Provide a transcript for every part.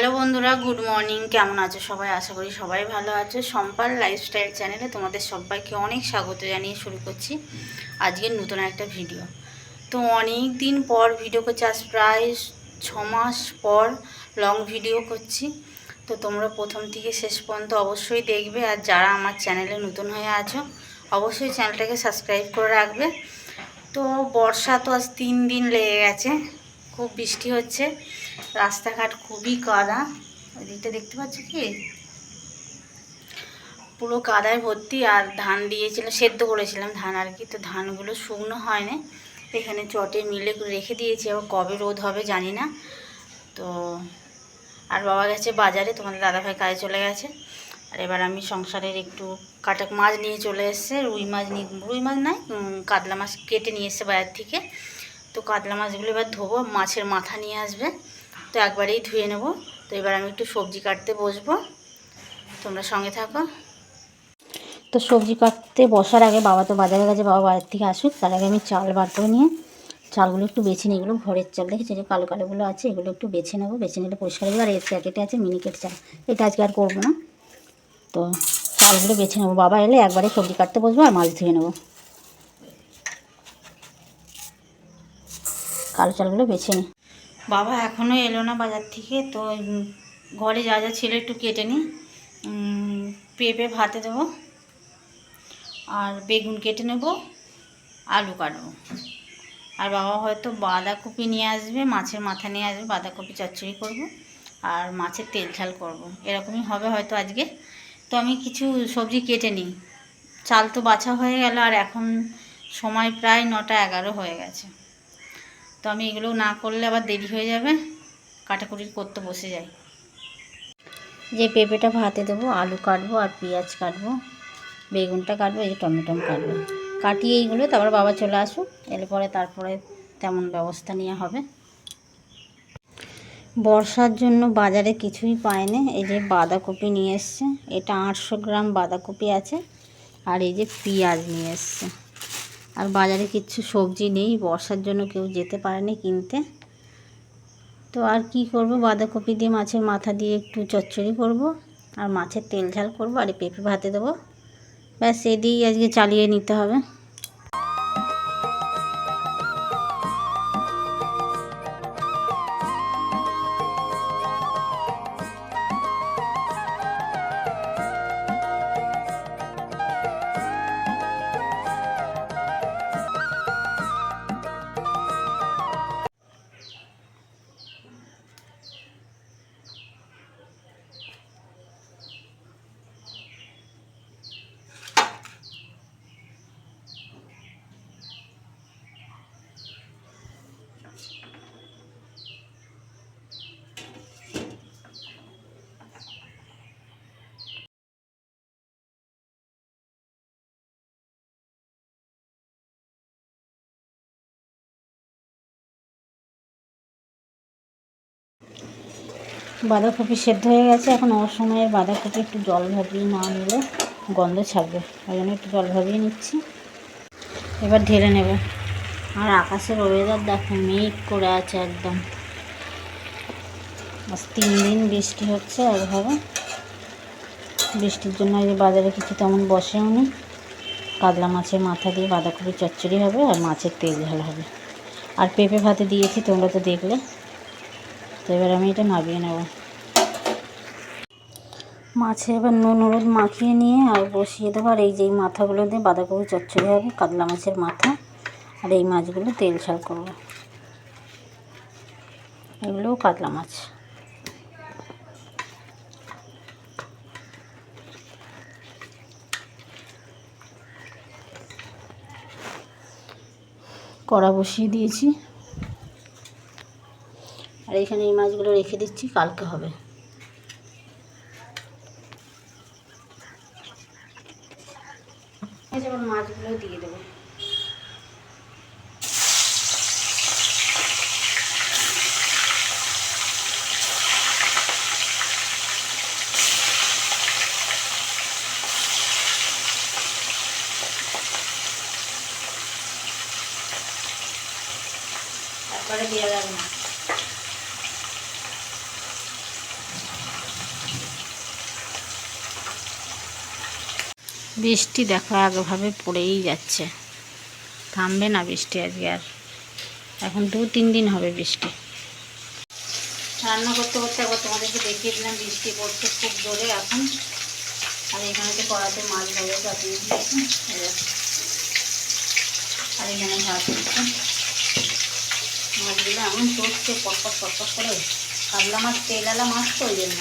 Hello বন্ধুরা, good morning. কেমন আছো সবাই? আশা করি সবাই ভালো আছো। সম্পার লাইফস্টাইল চ্যানেলে তোমাদের সবাইকে অনেক স্বাগত জানিয়ে শুরু করছি আজকের নতুন একটা ভিডিও। তো অনেক দিন পর ভিডিও করছি, আজ প্রায় ছ মাস পর লং ভিডিও করছি। তো তোমরা প্রথম থেকে শেষ পর্যন্ত অবশ্যই দেখবে আর যারা আমার চ্যানেলে নতুন হয়ে আছো, অবশ্যই চ্যানেলটাকে সাবস্ক্রাইব করে রাখবে। তো বর্ষা তো আজ তিন দিন লেগে গেছে, খুব বৃষ্টি হচ্ছে। রাস্তাঘাট খুবই কাদা। ওইদিকটা দেখতে পাচ্ছ কি? পুরো কাদায় ভর্তি আর ধান দিয়েছিলাম, সেদ্ধ করেছিলাম ধান আর কি, তো ধানগুলো শুকনো হয় না এখানে চটে মিলে রেখে দিয়েছি, আবার কবে রোদ হবে জানি না। তো আর বাবা গেছে বাজারে, তোমাদের দাদাভাই কাজে চলে গেছে। আর এবার আমি সংসারের একটু কাটাক মাছ নিয়ে চলে এসছে, রুই মাছ নিয়ে রুই মাছ নয় কাতলা মাছ কেটে নিয়ে এসছে বাজার থেকে। তো কাতলা মাছগুলো এবার ধোবো, মাছের মাথা নিয়ে আসবে। তো একবারেই ধুয়ে নেব। তো এবার আমি একটু সবজি কাটতে বসবো। তোমরা সঙ্গে থাকো। তো সবজি কাটতে বসার আগে বাবা তো বাজারে গেছে বাবা বাজার থেকে আসুক, তার আগে আমি চাল করে নিয়ে, চালগুলো একটু বেছে নিই। এগুলো ঘরের চাল, দেখেছি? যে কালো কালোগুলো আছে, এগুলো একটু বেছে নেব। বেছে নিলে পরিষ্কার হবে আর এর প্যাকেটে আছে মিনিকেট চাল। এটা আজকে আর করব না। তো চালগুলো বেছে নেব। বাবা এলে একবারে সবজি কাটতে বসবো আর মাছ ধুয়ে নেব। কালো চালগুলো বেছে নিই। বাবা এখনও এলো না বাজার থেকে, তো ঘরে যা যা ছিল একটু কেটে নিই। পেঁপে ভাতে দেবো, আর বেগুন কেটে নেব, আলু কাটবো। আর বাবা হয়তো বাঁধাকপি নিয়ে আসবে, মাছের মাথা নিয়ে আসবে, বাঁধাকপি চচ্চড়ি করব, আর মাছের তেল ঝাল করব। এরকমই হবে হয়তো আজকে। তো আমি কিছু সবজি কেটে নিই। চাল তো বাছা হয়ে গেল, আর এখন সময় প্রায় নটা এগারো হয়ে গেছে। তো আমি এগুলো না করলে আবার দেরি হয়ে যাবে। কাটাকুটি করতে বসে যাই। যে পেঁপেটা ভাতে দেবো, আলু কাটবো আর পেঁয়াজ কাটবো, বেগুনটা কাটবো, এই যে টমেটো কাটবো। কাটিয়ে এইগুলো তারপর বাবা চলে আসুক, এলে পরে তারপরে তেমন ব্যবস্থা নেওয়া হবে। বর্ষার জন্য বাজারে কিছুই পায়নি। এই যে বাঁধাকপি নিয়ে এসছে, এটা আটশো গ্রাম বাঁধাকপি আছে, আর এই যে পেঁয়াজ নিয়ে এসছে। আর বাজারে কিছু সবজি নেই, বর্ষার জন্য কেউ যেতে পারেনি কিনতে। তো আর কি করব? বাঁধাকপি দিয়ে মাছের মাথা দিয়ে একটু চচ্চড়ি করব, আর মাছের তেল ঝাল করব, আর পেঁপে ভাতে দেবো। ব্যাস এ দিয়েই আজকে চালিয়ে নিতে হবে। বাঁধাকপি সেদ্ধ হয়ে গেছে। এখন অসময়ের বাঁধাকপি একটু জল ভাবিয়ে না নিলে গন্ধ ছাড়বে। ওই জন্য একটু জল ভাবিয়ে নিচ্ছি। এবার ঢেলে নেবে। আর আকাশের ওয়েদার দেখো, মেঘ করে আছে একদম। আজ তিন দিন বৃষ্টি হচ্ছে একভাবে। বৃষ্টির জন্য এই বাজারে কিছু তেমন বসেও নি। কাতলা মাছের মাথা দিয়ে বাঁধাকপি চচ্চড়ি হবে আর মাছের তেল ঝাল হবে। আর পেঁপে ভাতে দিয়েছি, তোমরা তো দেখলে। তো এবার আমি এটা নামিয়ে নেব। মাছে এবার নুন, হলুদ মাখিয়ে নিয়ে আর বসিয়ে দেবো। আর এই যে মাথাগুলো দিয়ে বাঁধাকপি চচ্চড়ি হবে, কাতলা মাছের মাথা। আর এই মাছগুলো তেল ছাড় করব। এগুলোও কাতলা মাছ। কড়া বসিয়ে দিয়েছি। আর এখানে এই মাছগুলো রেখে দিচ্ছি, কালকে হবে। যেমন মাছগুলো দিয়ে দেবো। তারপরে দেওয়া যাবে না বৃষ্টি দেখো, একভাবে পড়েই যাচ্ছে। থামবে না বৃষ্টি আজকে আর। এখন দু তিন দিন হবে বৃষ্টি। রান্না করতে করতে একবার তোমাদেরকে দেখিয়ে দিলাম, বৃষ্টি পড়ছে খুব জোরে এখন। আর এখানে তো কড়াতে মাছ ভাজা আর এখানে ভাত মাছগুলো এমন চড়ছে পটপট পটপট করে। কাতলা মাছ তেলালা মাছ তো ওই জন্য।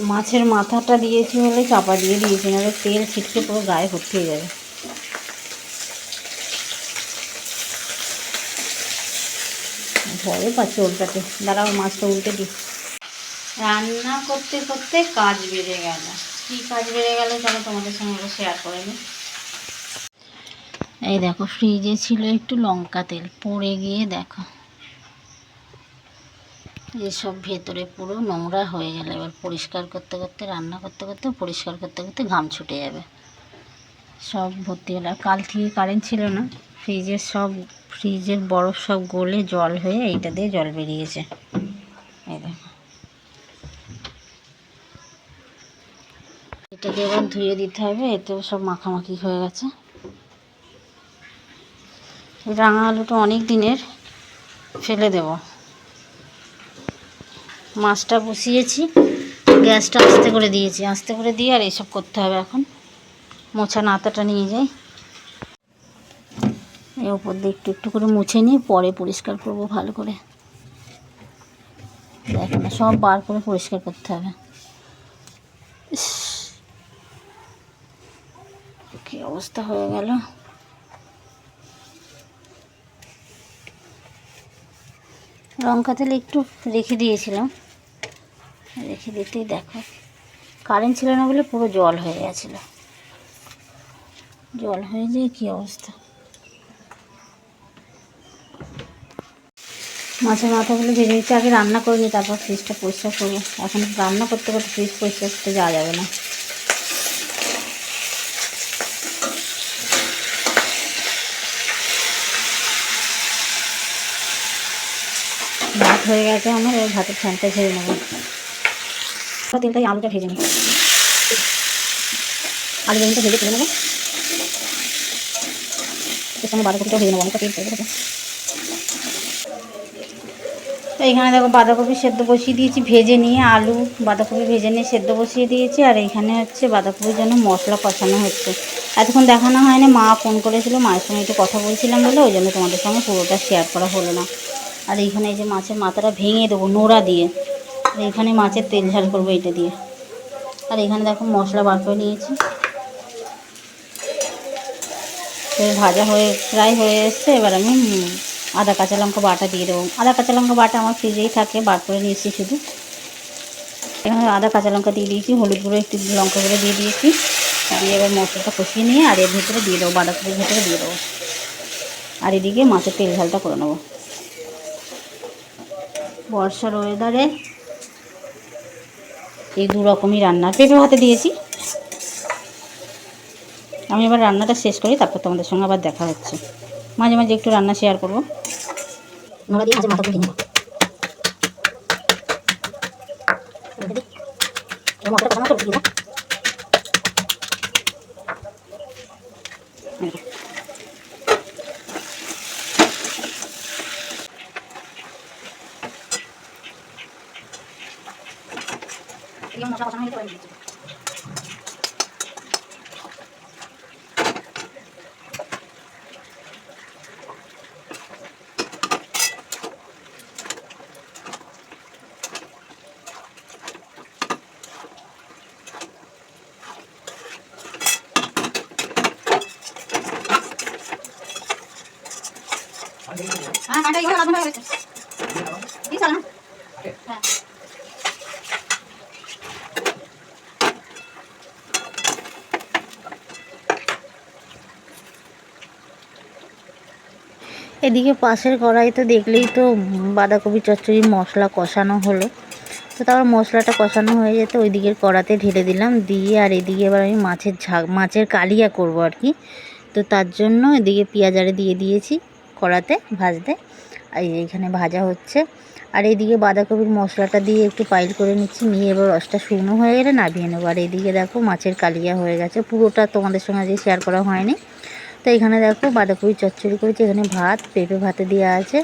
মাছের মাথাটা দিয়েছি বলে চাপা দিয়ে দিয়েছি, নাহলে তেল ছিটকে পুরো গায়ে ভর্তি হয়ে যাবে। ভয়ে পাচ্ছে উল্টাতে। দাঁড়াও, মাছটা উল্টে দিই। রান্না করতে করতে কাজ বেড়ে গেল। কী কাজ বেড়ে গেল চলো তোমাদের সঙ্গে শেয়ার করে নিই। এই দেখো ফ্রিজে ছিল একটু লঙ্কা তেল, পড়ে গিয়ে দেখো। এসব ভেতরে পুরো নোংরা হয়ে গেল। এবার পরিষ্কার করতে করতে, রান্না করতে করতে, পরিষ্কার করতে করতে ঘাম ছুটে যাবে। সব ভর্তি হলো। কাল থেকে কারেন্ট ছিল না। ফ্রিজের সব ফ্রিজের বরফ সব গলে জল হয়ে এইটা দিয়ে জল বেরিয়েছে। এটাকে এবার ধুয়ে দিতে হবে। এতেও সব মাখামাখি হয়ে গেছে। রাঙা আলুটা অনেক দিনের ফেলে দেব। মাছটা বসিয়েছি, গ্যাসটা আস্তে করে দিয়েছি। আস্তে করে দিয়ে আর এইসব করতে হবে এখন। মোছা নাতাটা নিয়ে যাই। এই ওপর দিয়ে একটু একটু করে মুছে নিয়ে পরে পরিষ্কার করব ভালো করে। দেখো না, সব বার করে পরিষ্কার করতে হবে। কি অবস্থা হয়ে গেল। লঙ্কা তেল একটু রেখে দিয়েছিলাম। রেখে দিতেই দেখো। কারেন্ট ছিল না বলে পুরো জল হয়ে গেছিল। জল হয়ে যায় কী অবস্থা? মাছের মাথাগুলো ভেজে দিচ্ছি আগে রান্না করে নিই, তারপর ফ্রিজটা পরিষ্কার করব। এখন রান্না করতে করতে ফ্রিজ পরিষ্কার করতে যাওয়া যাবে না ভাত হয়ে গেছে আমার, এবার ভাতের ফ্যানটা ঝেড়ে নেব। তেলটাই আলুটা ভেজে নেব আলু বেগুনটা ভেজে তুলে নেব। সঙ্গে ভেজে নেব, অনেকটা তেল তো এইখানে দেখো বাঁধাকপি সেদ্ধ বসিয়ে দিয়েছি, ভেজে নিয়ে আলু বাঁধাকপি ভেজে নিয়ে সেদ্ধ বসিয়ে দিয়েছি, আর এইখানে হচ্ছে বাঁধাকপির জন্য মশলা কষানো হচ্ছে। এতক্ষণ দেখানো হয়নি, মা ফোন করেছিল, মায়ের সঙ্গে একটু কথা বলছিলাম বলে, ওই জন্য তোমাদের সঙ্গে পুরোটা শেয়ার করা হলো না। আর এইখানে এই যে মাছের মাথাটা ভেঙে দেবো নোড়া দিয়ে। আর এইখানে মাছের তেল ঝাল করব এটা দিয়ে। আর এখানে দেখো মশলা বার করে নিয়েছি। ভাজা হয়ে, প্রায় হয়ে এসছে। এবার আমি আদা, কাঁচা লঙ্কা বাটা দিয়ে দেবো। আদা, কাঁচা লঙ্কা বাটা আমার ফ্রিজেই থাকে, বার করে নিয়েছি শুধু। এখানে আদা, কাঁচা লঙ্কা দিয়ে দিয়েছি, হলুদ গুঁড়ো, একটু লঙ্কা গুঁড়ো দিয়ে দিয়েছি। দিয়ে এবার মশলাটা কষিয়ে নিয়ে, আর এর ভিতরে দিয়ে দেবো, বাঁধাকপির ভিতরে দিয়ে দেবো। আর এদিকে মাছের তেল ঝালটা করে নেব। বর্ষার ওয়েদারে এই দু রকমই রান্না। পেঁপে ভাতে দিয়েছি। আমি এবার রান্নাটা শেষ করি তারপর তোমাদের সঙ্গে আবার দেখা হচ্ছে। মাঝে মাঝে একটু রান্না শেয়ার করব। মশলা কষানো তো দিয়ে দাও। এই দেখো। এদিকে মশলা কষানো হয়ে গেছে, এবার দিয়ে দিচ্ছি। এদিকে পাশের কড়াইতে দেখলেই তো বাঁধাকপি চচ্চড়ির মশলা কষানো হলো। তো তারপর মশলাটা কষানো হয়ে যেতে ওই দিকের কড়াতে ঢেলে দিলাম, দিয়ে আর এদিকে এবার আমি মাছের ঝাঁক মাছের কালিয়া করব আর কি। তো তার জন্য এদিকে পেঁয়াজ আরে দিয়ে দিয়েছি। কড়াতে ভাজতে। আর এইখানে ভাজা হচ্ছে। আর এইদিকে বাঁধাকপির মশলাটা দিয়ে একটু পাইল করে নিচ্ছি। নিয়ে এবার রসটা শুকনো হয়ে গেলে নামিয়ে নেব। আর এইদিকে দেখো মাছের কালিয়া হয়ে গেছে। পুরোটা তোমাদের সঙ্গে আজকে শেয়ার করা হয়নি। তো এখানে দেখো বাঁধাকপি চচ্চড়ি করেছি। এখানে ভাত, পেঁপে ভাতে দেওয়া আছে।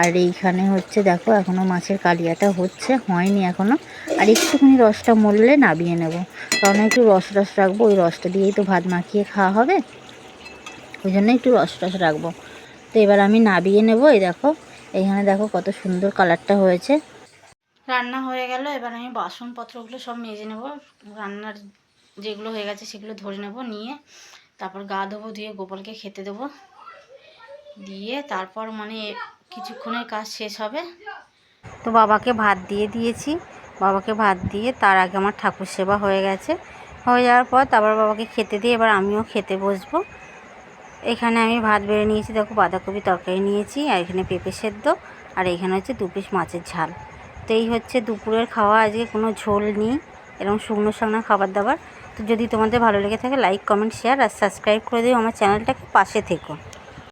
আর এইখানে হচ্ছে দেখো এখনও মাছের কালিয়াটা হচ্ছে, হয়নি এখনও আর একটুখানি রসটা মরলে নামিয়ে নেব। কারণ একটু রস রস রাখব, ওই রসটা দিয়েই তো ভাত মাখিয়ে খাওয়া হবে। ওই জন্য একটু রস রস রাখব। তো এবার আমি নাবিয়ে নেব, এই দেখো। এইখানে দেখো কত সুন্দর কালারটা হয়েছে। রান্না হয়ে গেল, এবার আমি বাসনপত্রগুলো সব মেজে নেব। রান্নার যেগুলো হয়ে গেছে সেগুলো ধরে নেব, নিয়ে তারপর গা ধোবো, ধুয়ে গোপালকে খেতে দেবো। দিয়ে তারপর মানে কিছুক্ষণের কাজ শেষ হবে। তো বাবাকে ভাত দিয়ে দিয়েছি। বাবাকে ভাত দিয়ে তার আগে আমার ঠাকুর সেবা হয়ে গেছে। হয়ে যাওয়ার পর তারপর বাবাকে খেতে দিয়ে এবার আমিও খেতে বসবো। এখানে আমি ভাত বেড়ে নিয়েছি, দেখো বাঁধাকপি তরকারি নিয়েছি, আর এখানে পেঁপে সেদ্ধ, আর এখানে হচ্ছে দু পিস মাছের ঝাল। তো এই হচ্ছে দুপুরের খাওয়া, আজকে কোনো ঝোল নেই এরকম শুকনো শুকনো খাবার দাবার। তো যদি তোমাদের ভালো লেগে থাকে লাইক কমেন্ট শেয়ার আর সাবস্ক্রাইব করে দিও আমার চ্যানেলটাকে, পাশে থেকো।